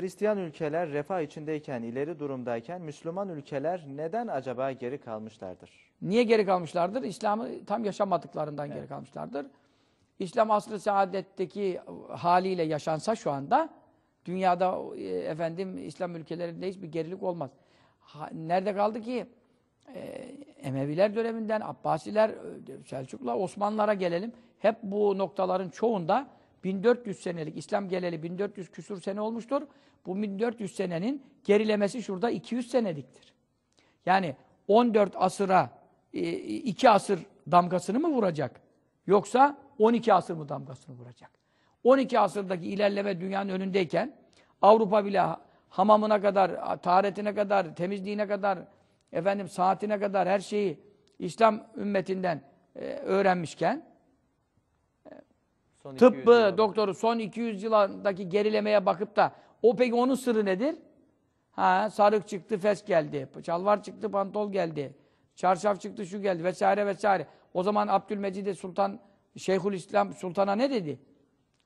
Hristiyan ülkeler refah içindeyken, ileri durumdayken Müslüman ülkeler neden acaba geri kalmışlardır? Niye geri kalmışlardır? İslam'ı tam yaşamadıklarından geri kalmışlardır. İslam asr-ı saadetteki haliyle yaşansa şu anda dünyada e, efendim İslam ülkelerinde hiçbir gerilik olmaz. Ha, nerede kaldı ki? E, Emeviler döneminden Abbasiler, e, Selçuklar, Osmanlılara gelelim. Hep bu noktaların çoğunda 1400 senelik İslam geleli 1400 küsur sene olmuştur. Bu 1400 senenin gerilemesi şurada 200 seneliktir. Yani 14 asıra e, iki asır damgasını mı vuracak? Yoksa 12 asır mı damgasını vuracak? 12 asırdaki ilerleme dünyanın önündeyken Avrupa bile hamamına kadar, taharetine kadar, temizliğine kadar, efendim saatine kadar her şeyi İslam ümmetinden e, öğrenmişken Son 200 tıbbı, doktoru son 200 yıldaki gerilemeye bakıp da o peki onun sırrı nedir? Ha, sarık çıktı, fes geldi. Çalvar çıktı, pantol geldi. Çarşaf çıktı, şu geldi vesaire vesaire. O zaman Abdülmecid Sultan, Şeyhülislam Sultan'a ne dedi?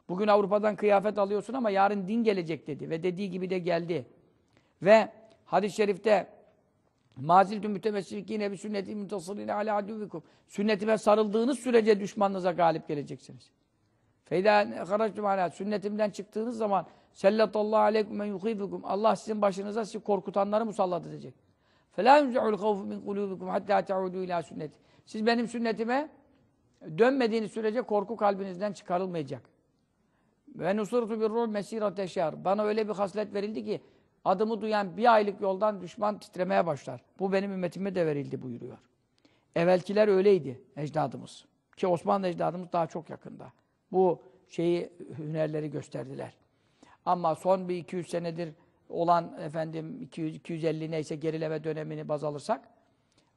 Bugün Avrupa'dan kıyafet alıyorsun ama yarın din gelecek dedi. Ve dediği gibi de geldi. Ve hadis-i şerifte Maziltü mütemessikine bir sünneti muntasırine ala aduvikum. Sünnetime sarıldığınız sürece düşmanınıza galip geleceksiniz. Feyda haractum ala sünnetimden çıktığınız zaman sellatallahu aleykum men yuhibukum. Allah sizin başınıza sizi korkutanları musallat edecek. Fela yunza'ul havfu min kulubikum hatta ta'udu ila sünneti. Siz benim sünnetime dönmediğiniz sürece korku kalbinizden çıkarılmayacak. Ve nusurtu bir ruh mesirate şehr. Bana öyle bir haslet verildi ki adımı duyan bir aylık yoldan düşman titremeye başlar. Bu benim ümmetime de verildi buyuruyor. Evvelkiler öyleydi ecdadımız. Ki Osmanlı ecdadımız daha çok yakında. Bu şeyi hünerleri gösterdiler. Ama son bir 200 senedir olan efendim 200 250 neyse gerileme dönemini baz alırsak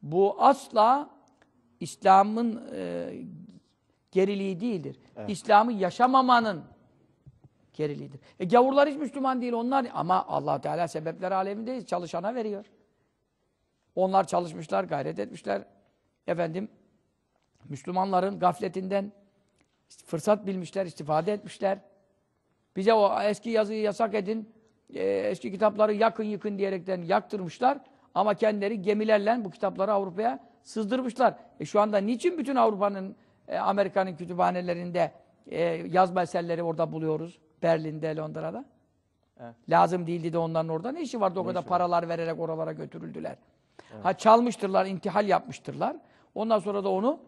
bu asla İslam'ın e, geriliği değildir. İslam'ı yaşamamanın geriliğidir. E gavurlar hiç Müslüman değil onlar ama Allah Teala sebepler alemindeyiz. Çalışana veriyor. Onlar çalışmışlar, gayret etmişler. Efendim Müslümanların gafletinden fırsat bilmişler, istifade etmişler. Bize o eski yazıyı yasak edin, e, eski kitapları yakın yıkın diyerekten yaktırmışlar. Ama kendileri gemilerle bu kitapları Avrupa'ya sızdırmışlar. E şu anda niçin bütün Avrupa'nın, e, Amerika'nın kütüphanelerinde e, yazma eserleri orada buluyoruz? Berlin'de, Londra'da. Evet. Lazım değildi de onların orada. Ne işi vardı o Ne kadar işi var? paralar vererek oralara götürüldüler. Ha çalmıştırlar, intihal yapmıştırlar. Ondan sonra da onu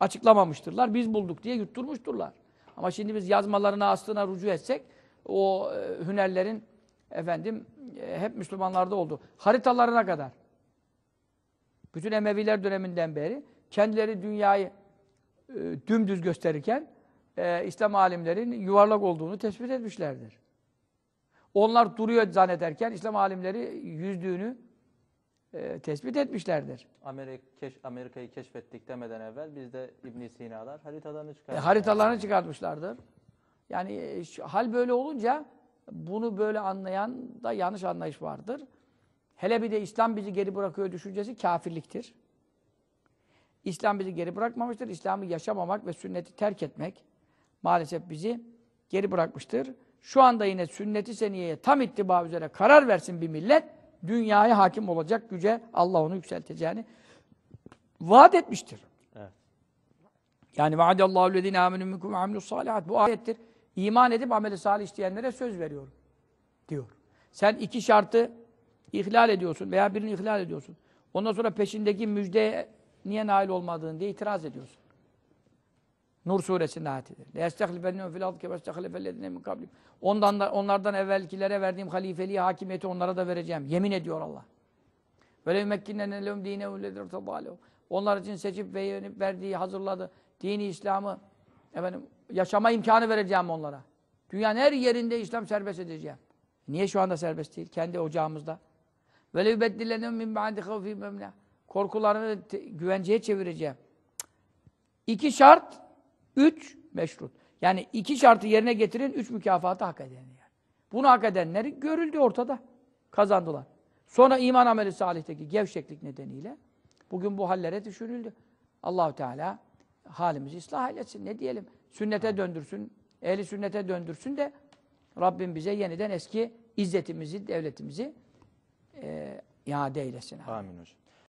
açıklamamıştırlar. Biz bulduk diye yutturmuşturlar. Ama şimdi biz yazmalarına, aslına rücu etsek o e, hünerlerin efendim e, hep Müslümanlarda oldu. Haritalarına kadar. Bütün Emeviler döneminden beri kendileri dünyayı e, dümdüz gösterirken e, İslam alimlerin yuvarlak olduğunu tespit etmişlerdir. Onlar duruyor zannederken İslam alimleri yüzdüğünü e, tespit etmişlerdir. Amerika, keş- Amerika'yı keşfettik demeden evvel biz de ibn Sina'lar haritalarını E, çıkarttık. haritalarını çıkartmışlardır. Yani e, hal böyle olunca bunu böyle anlayan da yanlış anlayış vardır. Hele bir de İslam bizi geri bırakıyor düşüncesi kafirliktir. İslam bizi geri bırakmamıştır. İslam'ı yaşamamak ve sünneti terk etmek maalesef bizi geri bırakmıştır. Şu anda yine sünnet-i seniyeye tam ittiba üzere karar versin bir millet, dünyaya hakim olacak güce Allah onu yükselteceğini vaat etmiştir. Evet. Yani vaadallahu lezine amenu minkum amilus salihat. Bu ayettir. İman edip ameli salih işleyenlere söz veriyorum. Diyor. Sen iki şartı ihlal ediyorsun veya birini ihlal ediyorsun. Ondan sonra peşindeki müjdeye niye nail olmadığın diye itiraz ediyorsun. Nur suresinin ayetidir. لَيَسْتَخْلِفَنَّهُمْ فِي الْاَرْضِ كَمَا اسْتَخْلَفَ الَّذِينَ مِنْ قَبْلِهِمْ Ondan da, onlardan evvelkilere verdiğim halifeliği, hakimiyeti onlara da vereceğim. Yemin ediyor Allah. Böyle yumekkinnene lehum dinehu lezir tadalehum. Onlar için seçip ve yeğenip verdiği, hazırladı. Dini İslam'ı efendim, yaşama imkanı vereceğim onlara. Dünyanın her yerinde İslam serbest edeceğim. Niye şu anda serbest değil? Kendi ocağımızda. Ve leyubeddilennehum min ba'di havfi memna. Korkularını te- güvenceye çevireceğim. İki şart, üç meşrut. Yani iki şartı yerine getirin, üç mükafatı hak eden yani. Bunu hak edenleri görüldü ortada. Kazandılar. Sonra iman ameli salihteki gevşeklik nedeniyle bugün bu hallere düşürüldü. Allahu Teala halimizi ıslah eylesin. Ne diyelim? Sünnete döndürsün, ehli sünnete döndürsün de Rabbim bize yeniden eski izzetimizi, devletimizi e, iade eylesin. Amin hocam.